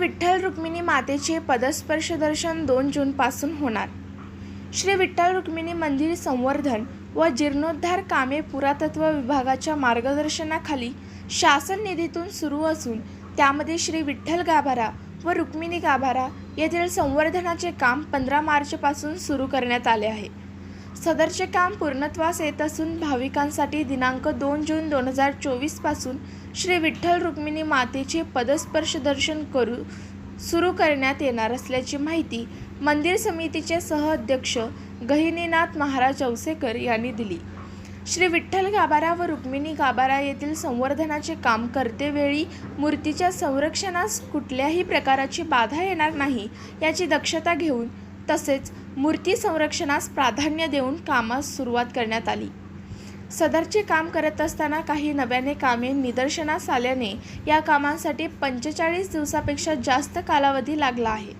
विठ्ठल रुक्मिणी मातेचे पदस्पर्श दर्शन दोन जूनपासून होणार. श्री विठ्ठल रुक्मिणी मंदिर संवर्धन व जीर्णोद्धार कामे पुरातत्व विभागाच्या मार्गदर्शनाखाली शासन निधीतून सुरू असून त्यामध्ये श्री विठ्ठल गाभारा व रुक्मिणी गाभारा येथील संवर्धनाचे काम पंधरा मार्चपासून सुरू करण्यात आले आहे. सदरचे काम पूर्णत्वास येत असून भाविकांसाठी दिनांक दोन जून दोन हजार चोवीसपासून श्री विठ्ठल रुक्मिणी मातेचे पदस्पर्श दर्शन करू सुरू करण्यात येणार असल्याची माहिती मंदिर समितीचे सहअध्यक्ष गहिनीनाथ महाराज औसेकर यांनी दिली. श्री विठ्ठल गाभारा व रुक्मिणी गाभारा येथील संवर्धनाचे काम करतेवेळी मूर्तीच्या संरक्षणास कुठल्याही प्रकाराची बाधा येणार नाही याची दक्षता घेऊन तसेच मूर्ती संरक्षणास प्राधान्य देऊन कामास सुरुवात करण्यात आली. सदरचे काम करत असताना काही नव्याने कामे निदर्शनास आल्याने या कामांसाठी पंचेचाळीस दिवसापेक्षा जास्त कालावधी लागला आहे.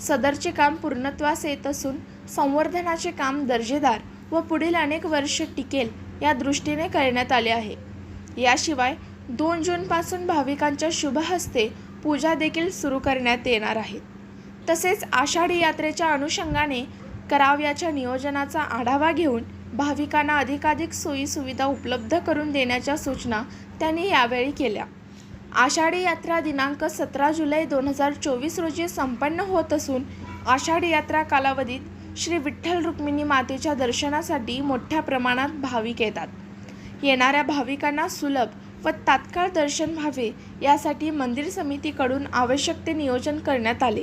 सदरचे काम पूर्णत्वास येत असून संवर्धनाचे काम दर्जेदार व पुढील अनेक वर्ष टिकेल या दृष्टीने करण्यात आले आहे. याशिवाय दोन जूनपासून भाविकांच्या शुभ हस्ते पूजा देखील सुरू करण्यात येणार आहेत तसेच आषाढी यात्रेच्या अनुषंगाने करावयाच्या नियोजनाचा आढावा घेऊन भाविकांना अधिकाधिक सोयीसुविधा उपलब्ध करून देण्याच्या सूचना त्यांनी यावेळी केल्या. आषाढी यात्रा दिनांक सतरा जुलै दोन हजार चोवीस रोजी संपन्न होत असून आषाढी यात्रा कालावधीत श्री विठ्ठल रुक्मिणी मातेच्या दर्शनासाठी मोठ्या प्रमाणात भाविक येतात. येणाऱ्या भाविकांना सुलभ व तात्काळ दर्शन व्हावे यासाठी मंदिर समितीकडून आवश्यक ते नियोजन करण्यात आले.